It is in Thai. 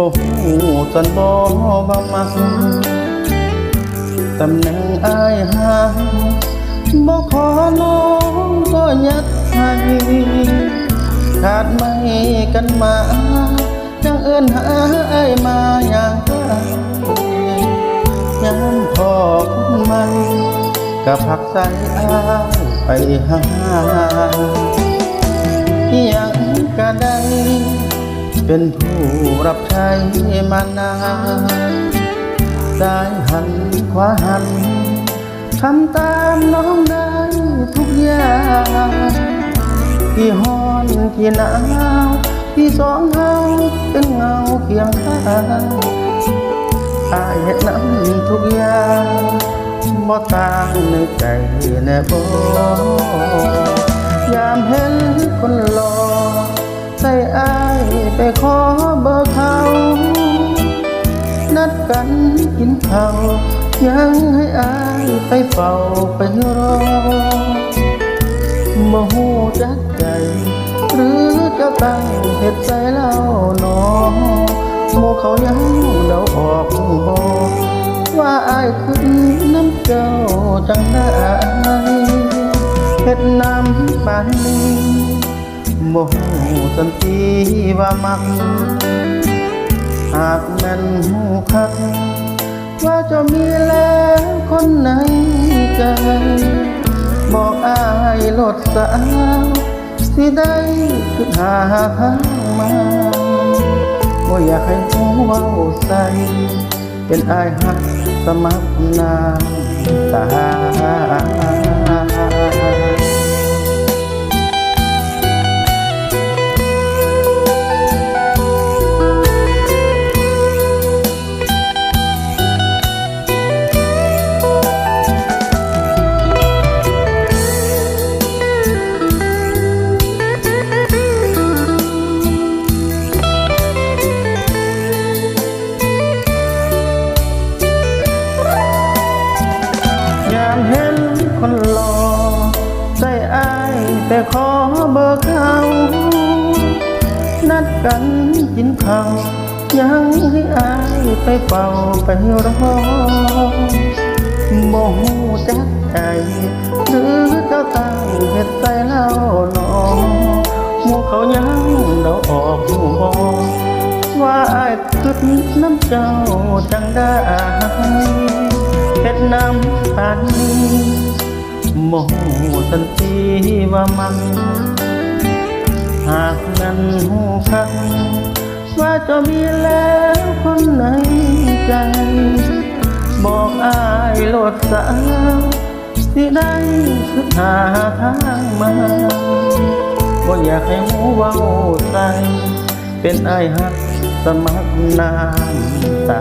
บ่ฮู้สันบ่บ่มักตำแหน่งอายหาบ่ขอน้องก็ยัดให้ขาดไม่กันมาจังเอิ้นหาอายมาอย่างไรยามพอคุณมันก็พักใส่อายไปหายังก็ได้ เป็นผู้รับใช้มานานซ้ายหันขวาหันทำตามน้องได้ทุกอย่างที่ฮอนที่หนาวที่สองเฮาเป็นเงาเคียงข้างอายเฮ็ดน้ำทุกอย่างบ่ต่างในใจแน่บ่ยามเห็นคนหล่อใส่อาย ไปขอเบอร์เขา นัดกันกินข้าวยังให้อายไปเฝ้าไปรอบ่ฮู้จักใจ หรือจะตั้งเหตุใจเล่าหนอหมู่เขายังเดาออกบ่ว่าอายขึ้นน้ำเจ้าจังได้เฮ็ดน้ำปานนี้ บ่ฮู้สันทีว่ามัก หากแม่นฮู้คัก ว่าจะมีแล้วคนในใจ บอกอายลดสาวสิได้คือหาทางมาบ่อยากให้ฮู้เว้าใส่เป็นอายหักสมัครน้ำตา ขอเบอร์เขานัดกันกินข้าวยังให้อายไปเป่าไปรอโมหูจักใจ หรือเจ้าตั้งเหตุใจเล่าหนอหมู่เขายังเดาออกหูบอว่าอายคิดน้ำเจ้าจังได้เฮ็ดน้ำปานนี้ โมโหสันทีว่ามันหากนั้นหูคักว่าจะมีแล้วคนในใจ บอกอายโลดสาวสิได้คือหาทางมาบ่อยากให้หูเว้าใส่เป็นไอายหักสมัครน้ำตา